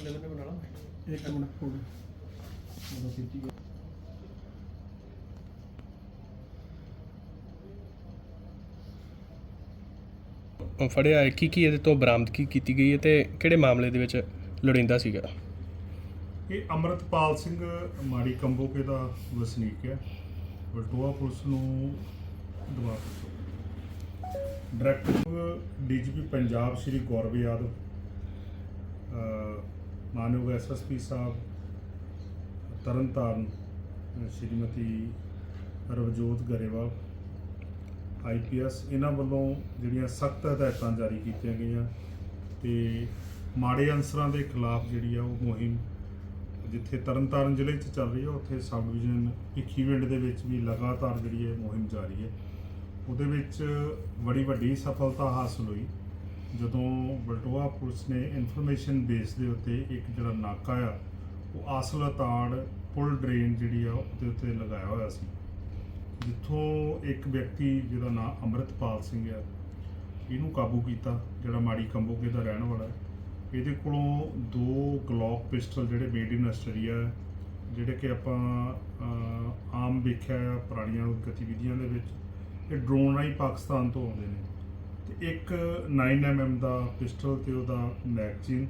ਪਰਲੇ ਬੰਨੇ ਬਣਾ ਲਾ ਇੱਕ ਮਿੰਟ ਫੋਨ ਉਹਦਾ ਕੀਤੀ ਫੜਿਆ ਹੈ ਕੀ ਕੀ ਇਹਦੇ ਤੋਂ ਬਰਾਮਦਗੀ ਕੀਤੀ ਗਈ ਹੈ ਤੇ ਕਿਹੜੇ ਮਾਮਲੇ ਦੇ ਵਿੱਚ ਲੋੜਿੰਦਾ ਸੀਗਾ? ਇਹ ਅਮਰਤਪਾਲ ਸਿੰਘ ਮਾੜੀ ਕੰਬੋਕੇ ਦਾ ਵਸਨੀਕ ਹੈ। ਬਲਟੋਆ ਪੁਲਿਸ ਨੂੰ ਦਵਾ ਡਾਇਰੈਕਟਰ ਡੀਜੀਪੀ ਪੰਜਾਬ ਸ਼੍ਰੀ ਗੌਰਵ ਯਾਦਵ ਅ, ਮਾਨਯੋਗ ਐਸਐਸਪੀ ਸਾਹਿਬ ਤਰਨਤਾਰਨ ਸ਼੍ਰੀਮਤੀ ਰਵਜੋਤ ਗਰੇਵਾਲ ਆਈਪੀਐਸ ਇਹਨਾਂ ਵੱਲੋਂ ਜਿਹੜੀਆਂ ਸਖਤ ਹਦਾਇਤਾਂ ਜਾਰੀ ਕੀਤੀਆਂ ਗਈਆਂ ਤੇ ਮਾੜੇ ਅਨਸਰਾਂ ਦੇ ਖਿਲਾਫ ਜਿਹੜੀ ਆ ਉਹ ਮੁਹਿੰਮ ਜਿੱਥੇ ਤਰਨਤਾਰਨ ਜ਼ਿਲ੍ਹੇ 'ਚ ਚੱਲ ਰਹੀ ਹੈ ਉੱਥੇ ਸਬ ਡਿਵੀਜ਼ਨ ਭਿੱਖੀਵਿੰਡ ਦੇ ਵਿੱਚ ਵੀ ਲਗਾਤਾਰ ਜਿਹੜੀ ਹੈ ਮੁਹਿੰਮ ਜਾਰੀ ਹੈ। ਉਹਦੇ ਵਿੱਚ ਬੜੀ ਵੱਡੀ ਸਫਲਤਾ ਹਾਸਲ ਹੋਈ। ਜਦੋਂ ਬਲਟੋਆ ਪੁਲਿਸ ਨੇ ਇਨਫੋਰਮੇਸ਼ਨ ਬੇਸ ਦੇ ਉੱਤੇ ਇੱਕ ਜਿਹੜਾ ਨਾਕਾ ਆ ਉਹ ਆਸਲਾ ਤਾੜ ਪੁਲ ਡਰੇਨ ਜਿਹੜੀ ਆ ਉਹਦੇ ਉੱਤੇ ਲਗਾਇਆ ਹੋਇਆ ਸੀ। ਜਿੱਥੋਂ ਇੱਕ ਵਿਅਕਤੀ ਜਿਹਦਾ ਨਾਮ ਅੰਮ੍ਰਿਤਪਾਲ ਸਿੰਘ ਆ ਇਹਨੂੰ ਕਾਬੂ ਕੀਤਾ ਜਿਹੜਾ ਮਾੜੀ ਕੰਬੋਕੇ ਦਾ ਰਹਿਣ ਵਾਲਾ ਇਹਦੇ ਕੋਲੋਂ ਦੋ ਗਲੌਕ ਪਿਸਟਲ ਜਿਹੜੇ ਮੇਡ ਇਨ ਆਸਟ੍ਰੇਲੀਆ ਹੈ, ਜਿਹੜੇ ਕਿ ਆਪਾਂ ਆਮ ਵੇਖਿਆ ਆ ਪੁਰਾਣੀਆਂ ਗਤੀਵਿਧੀਆਂ ਦੇ ਵਿੱਚ ਇਹ ਡਰੋਨ ਰਾਹੀਂ ਪਾਕਿਸਤਾਨ ਤੋਂ ਆਉਂਦੇ ਨੇ। ਤੇ ਇੱਕ 9mm ਦਾ ਪਿਸਟਲ ਤੇ ਉਹਦਾ ਮੈਗਜ਼ੀਨ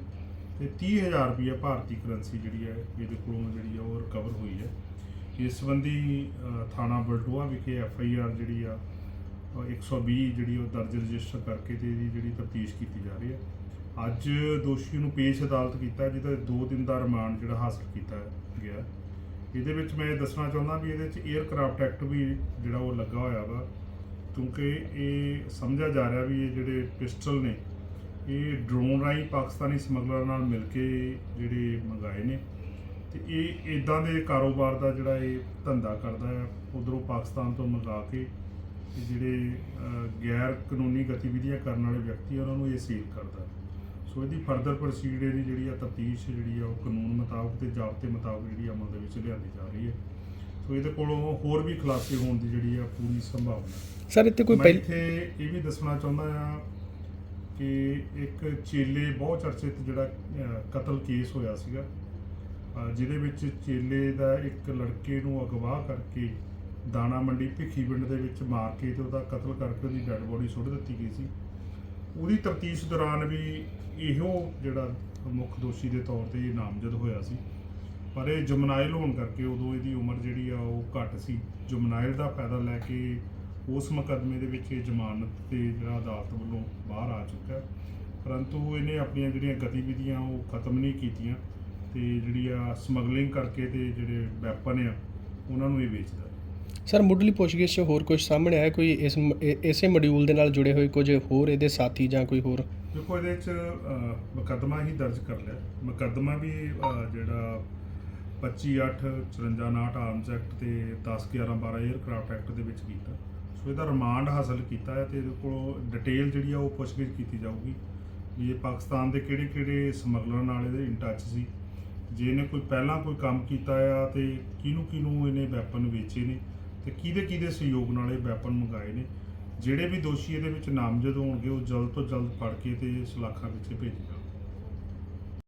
ਤੇ 30000 ਰੁਪਏ ਭਾਰਤੀ ਕਰੰਸੀ ਜਿਹੜੀ ਹੈ ਇਹਦੇ ਕੋਲੋਂ ਜਿਹੜੀ ਆ ਉਹ ਰਿਕਵਰ ਹੋਈ ਹੈ। ਇਸ ਸੰਬੰਧੀ ਥਾਣਾ ਬਲਟੋਆ ਵਿਖੇ ਐਫ ਆਈ ਆਰ ਜਿਹੜੀ ਆ ਅਹ, 120 ਜਿਹੜੀ ਉਹ ਦਰਜ ਰਜਿਸਟਰ ਕਰਕੇ ਤੇ ਇਹਦੀ ਜਿਹੜੀ ਤਫਤੀਸ਼ ਕੀਤੀ ਜਾ ਰਹੀ ਹੈ। ਅੱਜ ਦੋਸ਼ੀ ਨੂੰ ਪੇਸ਼ ਅਦਾਲਤ ਕੀਤਾ ਜਿਹਦਾ 2 ਦਿਨ ਦਾ ਰਿਮਾਂਡ ਜਿਹੜਾ ਹਾਸਲ ਕੀਤਾ ਗਿਆ ਇਹਦੇ ਵਿੱਚ ਮੈਂ ਇਹ ਦੱਸਣਾ ਚਾਹੁੰਦਾ ਵੀ ਇਹਦੇ ਵਿੱਚ 에ਅਰਕ੍ਰਾਫਟ ਐਕਟ ਵੀ ਜਿਹੜਾ ਉਹ ਲੱਗਾ ਹੋਇਆ ਵਾ। ਕਿਉਂਕਿ ਇਹ ਸਮਝਿਆ ਜਾ ਰਿਹਾ ਵੀ ਇਹ ਜਿਹੜੇ ਪਿਸਟਲ ਨੇ ਇਹ ਡਰੋਨ ਰਾਹੀਂ ਪਾਕਿਸਤਾਨੀ ਸਮਗਲਰਾਂ ਨਾਲ ਮਿਲ ਕੇ ਜਿਹੜੇ ਮੰਗਾਏ ਨੇ। ਤੇ ਇਹ ਇਦਾਂ ਦੇ ਕਾਰੋਬਾਰ ਦਾ ਜਿਹੜਾ ਇਹ ਧੰਦਾ ਕਰਦਾ ਹੈ ਉਧਰੋਂ ਪਾਕਿਸਤਾਨ ਤੋਂ ਮੰਗਾ ਕੇ ਤੇ ਜਿਹੜੇ ਗੈਰ ਕਾਨੂੰਨੀ ਗਤੀਵਿਧੀਆਂ ਕਰਨ ਵਾਲੇ ਵਿਅਕਤੀ ਆ, ਉਹਨਾਂ ਨੂੰ ਇਹ ਸੀਲ ਕਰਦਾ ਸੋ ਇਹਦੀ ਫਰਦਰ ਪ੍ਰੋਸੀਡ ਇਹਦੀ ਜਿਹੜੀ ਆ ਤਫਤੀਸ਼ ਜਿਹੜੀ ਆ ਉਹ ਕਾਨੂੰਨ ਮੁਤਾਬਕ ਤੇ ਜ਼ਾਬਤੇ ਮੁਤਾਬਕ ਜਿਹੜੀ ਅਮਲ ਦੇ ਵਿੱਚ ਲਿਆਂਦੀ ਜਾ ਰਹੀ ਹੈ। ਸੋ ਇਹਦੇ ਕੋਲੋਂ ਹੋਰ ਵੀ ਖੁਲਾਸੇ ਹੋਣ ਦੀ ਜਿਹੜੀ ਆ ਪੂਰੀ ਸੰਭਾਵਨਾ ਸਰ ਇੱਥੇ ਕੋਈ ਮੈਂ ਪਹਿਲ ਇੱਥੇ ਇਹ ਵੀ ਦੱਸਣਾ ਚਾਹੁੰਦਾ ਆ ਕਿ ਇੱਕ ਚੇਲੇ ਬਹੁਤ ਚਰਚਿਤ ਜਿਹੜਾ ਅਹ, ਕਤਲ ਕੇਸ ਹੋਇਆ ਸੀਗਾ। ਅਹ, ਜਿਹਦੇ ਵਿੱਚ ਚੇਲੇ ਦਾ ਇੱਕ ਲੜਕੇ ਨੂੰ ਅਗਵਾ ਕਰਕੇ ਦਾਣਾ ਮੰਡੀ ਭਿੱਖੀਵਿੰਡ ਦੇ ਵਿੱਚ ਮਾਰ ਕੇ ਤੇ ਉਹਦਾ ਕਤਲ ਕਰਕੇ ਉਹਦੀ ਡੈੱਡ ਬੋਡੀ ਸੁੱਟ ਦਿੱਤੀ ਗਈ ਸੀ। ਉਹਦੀ ਤਫਤੀਸ਼ ਦੌਰਾਨ ਵੀ ਇਹੋ ਜਿਹੜਾ ਮੁੱਖ ਦੋਸ਼ੀ ਦੇ ਤੌਰ ਤੇ ਇਹ ਨਾਮਜ਼ਦ ਹੋਇਆ ਸੀ। ਪਰ ਇਹ ਜਮਨਾਇਲ ਹੋਣ ਕਰਕੇ ਉਦੋਂ ਇਹਦੀ ਉਮਰ ਜਿਹੜੀ ਆ ਉਹ ਘੱਟ ਸੀ। ਜਮਨਾਇਲ ਦਾ ਫਾਇਦਾ ਲੈ ਕੇ ਉਸ ਮੁਕੱਦਮੇ ਦੇ ਵਿੱਚ ਇਹ ਜ਼ਮਾਨਤ ਤੇ ਜਿਹੜਾ ਅਦਾਲਤ ਵੱਲੋਂ ਬਾਹਰ ਆ ਚੁੱਕਾ। ਪਰੰਤੂ ਇਹਨੇ ਆਪਣੀਆਂ ਜਿਹੜੀਆਂ ਗਤੀਵਿਧੀਆਂ ਉਹ ਖਤਮ ਨਹੀਂ ਕੀਤੀਆਂ ਤੇ ਜਿਹੜੀ ਆ ਸਮਗਲਿੰਗ ਕਰਕੇ ਤੇ ਜਿਹੜੇ ਵੈਪਨ ਆ ਉਹਨਾਂ ਨੂੰ ਇਹ ਵੇਚਦਾ ਸਰ ਮੁੱਢਲੀ ਪੁੱਛਗਿੱਛ 'ਚ ਹੋਰ ਕੁਝ ਸਾਹਮਣੇ ਆਇਆ? ਕੋਈ ਇਸ ਇਸੇ ਮੋਡਿਊਲ ਦੇ ਨਾਲ ਜੁੜੇ ਹੋਏ ਕੁਝ ਹੋਰ ਇਹਦੇ ਸਾਥੀ ਜਾਂ ਕੋਈ ਹੋਰ? ਦੇਖੋ ਇਹਦੇ ਚ ਮੁਕੱਦਮਾ ਹੀ ਦਰਜ ਕਰ ਲਿਆ। ਮੁਕੱਦਮਾ ਵੀ ਜਿਹੜਾ 25 8 54 ਆਰਮਸ ਐਕਟ ਤੇ 10 11 12 에ਅਰਕ੍ਰਾਫਟ ਐਕਟ ਦੇ ਵਿੱਚ ਕੀਤਾ। ਸੋ ਇਹਦਾ ਰਿਮਾਂਡ ਹਾਸਲ ਕੀਤਾ ਹੈ ਤੇ ਇਹਦੇ ਕੋਲ ਡਿਟੇਲ ਜਿਹੜੀ ਆ ਉਹ ਪੁੱਛਗਿੱਛ ਕੀਤੀ ਜਾਊਗੀ ਵੀ ਇਹ ਪਾਕਿਸਤਾਨ ਦੇ ਕਿਹੜੇ ਕਿਹੜੇ ਸਮਗਲਰਾਂ ਨਾਲ ਇਹਦੇ ਇਨ ਟੱਚ ਸੀ, ਜੇ ਇਹਨੇ ਕੋਈ ਪਹਿਲਾਂ ਕੋਈ ਕੰਮ ਕੀਤਾ ਆ ਤੇ ਕਿਹਨੂੰ ਕਿਹਨੂੰ ਇਹਨੇ ਵੈਪਨ ਵੇਚੇ ਨੇ ਤੇ ਕਿਹਦੇ ਕਿਹਦੇ ਸਹਿਯੋਗ ਨਾਲ ਇਹ ਵੈਪਨ ਮੰਗਾਏ ਨੇ, ਜਿਹੜੇ ਵੀ ਦੋਸ਼ੀ ਇਹਦੇ ਵਿੱਚ ਨਾਮਜ਼ਦ ਹੋਣਗੇ ਉਹ ਜਲਦ ਤੋਂ ਜਲਦ ਫੜ ਕੇ ਤੇ ਸਲਾਖਾਂ ਵਿੱਚ ਭੇਜੇ ਜਾਣਗੇ।